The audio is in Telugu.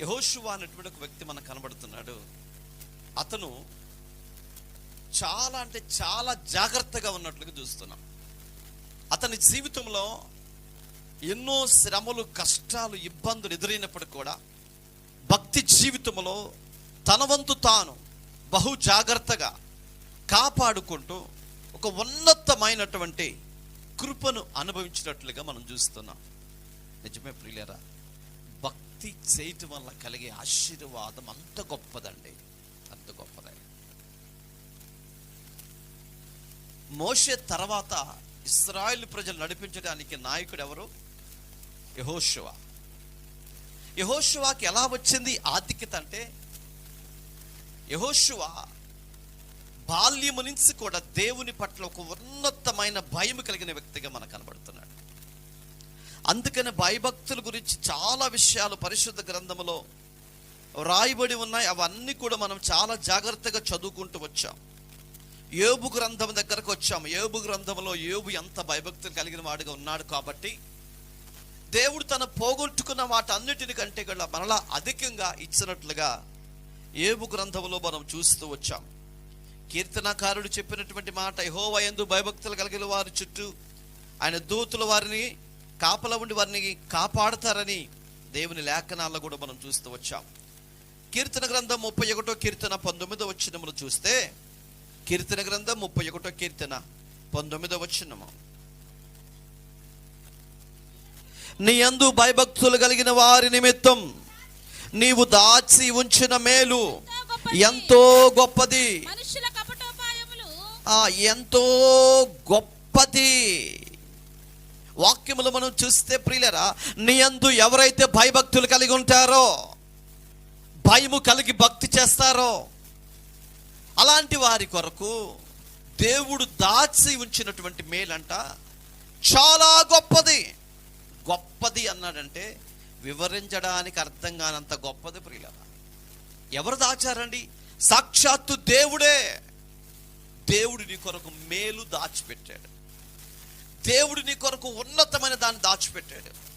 యహోషువా అనేటువంటి ఒక వ్యక్తి మనకు కనబడుతున్నాడు. అతను చాలా అంటే చాలా జాగ్రత్తగా ఉన్నట్లుగా చూస్తున్నాం. అతని జీవితంలో ఎన్నో శ్రమలు కష్టాలు ఇబ్బందులు ఎదురైనప్పటికీ కూడా భక్తి జీవితంలో తన వంతు తాను బహు జాగ్రత్తగా కాపాడుకుంటూ ఒక ఉన్నతమైనటువంటి కృపను అనుభవించినట్లుగా మనం చూస్తున్నాం. నిజమే ప్రియులరా? భక్తి చేయటం వల్ల కలిగే ఆశీర్వాదం అంత గొప్పదండి. అంత గొప్పదే. మోషే తర్వాత ఇస్రాయిల్ ప్రజలు నడిపించడానికి నాయకుడు ఎవరు? యహోషువ. యహోశివాకి ఎలా వచ్చింది ఆధిక్యత అంటే యహోషువ బాల్యము నుంచి కూడా దేవుని పట్ల ఒక ఉన్నతమైన భయం కలిగిన వ్యక్తిగా మనకు కనబడుతుంది. అందుకని భయభక్తుల గురించి చాలా విషయాలు పరిశుద్ధ గ్రంథంలో రాయబడి ఉన్నాయి. అవన్నీ కూడా మనం చాలా జాగ్రత్తగా చదువుకుంటూ వచ్చాం. ఏబు గ్రంథం దగ్గరకు వచ్చాము ఏబు గ్రంథంలో ఏబు ఎంత భయభక్తులు కలిగిన వాడుగా ఉన్నాడు కాబట్టి దేవుడు తన పోగొట్టుకున్న వాటన్నిటిని కంటే కూడా మరలా అధికంగా ఇచ్చినట్లుగా ఏబు గ్రంథంలో మనం చూస్తూ వచ్చాం. కీర్తనకారుడు చెప్పినటువంటి మాట యహోవ ఎందు భయభక్తులు కలిగిన వారి చుట్టూ ఆయన దూతుల వారిని కాపల ఉండి వారిని కాపాడతారని దేవుని లేఖనాల్లో కూడా మనం చూస్తూ వచ్చాం. కీర్తన గ్రంథం ముప్పై ఒకటో కీర్తన పంతొమ్మిదో వచ్చినములు చూస్తే కీర్తన గ్రంథం ముప్పై ఒకటో కీర్తన పంతొమ్మిదో వచ్చినము నీ అందు భయభక్తులు కలిగిన వారి నిమిత్తం నీవు దాచి ఉంచిన మేలు ఎంతో గొప్పది. ఎంతో గొప్పది. వాక్యములు మనం చూస్తే ప్రియులరా నీ అందు ఎవరైతే భయభక్తులు కలిగి ఉంటారో భయము కలిగి భక్తి చేస్తారో అలాంటి వారి కొరకు దేవుడు దాచి ఉంచినటువంటి మేలంట చాలా గొప్పది. గొప్పది అన్నాడంటే వివరించడానికి అర్థం కానంత గొప్పది ప్రియులరా. ఎవరు దాచారండి? సాక్షాత్తు దేవుడే. దేవుడు నీ కొరకు మేలు దాచిపెట్టాడు. దేవుడు నీ కొరకు ఉన్నతమైన దాన్ని దాచిపెట్టాడు.